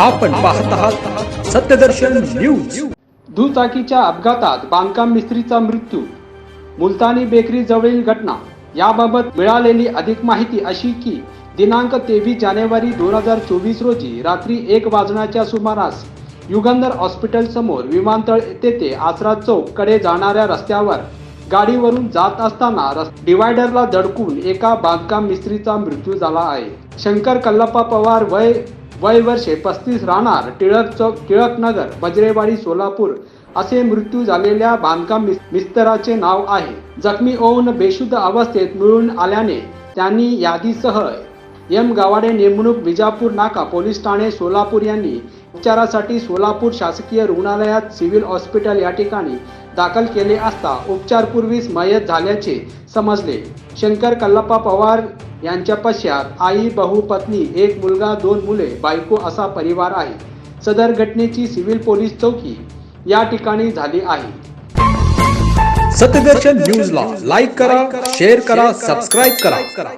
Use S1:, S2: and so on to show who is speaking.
S1: आपण पाहत आहात सत्यदर्शन न्यूज.
S2: दुचाकीच्या अपघातात बांधकाम मिस्त्रीचा मृत्यू. मुलतानी बेकरी जवळील घटना. याबाबत मिळालेली अधिक माहिती अशी की दिनांक तेवीस जानेवारी दोन हजार चोवीस रोजी रात्री एक वाजण्याच्या सुमारास युगंधर हॉस्पिटल समोर विमानतळ तेथे आसरा चौककडे जाणाऱ्या रस्त्यावर गाडीवरून जात असताना रस- डिवायडरला धडकून एका बांधकाम मिस्त्रीचा मृत्यू झाला आहे. शंकर कल्लप्पा पवार वय वय वर्षे पस्तीस राहणार टिळक चौक टिळक नगर बजरेवाडी सोलापूर असे मृत्यू झालेल्या बांधकाम मिस्तराचे नाव आहे. जखमी होऊन बेशुद्ध अवस्थेत मिळून आल्याने त्यांनी यादीसह एम गावाडे नेमणूक विजापूर नाका पोलीस ठाणे सोलापूर यांनी उपचारासाठी सोलापूर शासकीय रुग्णालयात सिव्हिल हॉस्पिटल या ठिकाणी दाखल केले असता उपचारपूर्वीच मयत झाल्याचे समजले. शंकर कल्लप्पा पवार यांच्या पश्चात आई बहु पत्नी एक मुलगा दोन मुले बायको असा परिवार आहे. सदर घटनेची सिव्हिल पोलीस चौकी या ठिकाणी झाली आहे.
S1: सत्यदर्शन न्यूजला लाईक करा शेअर करा सबस्क्राईब करा.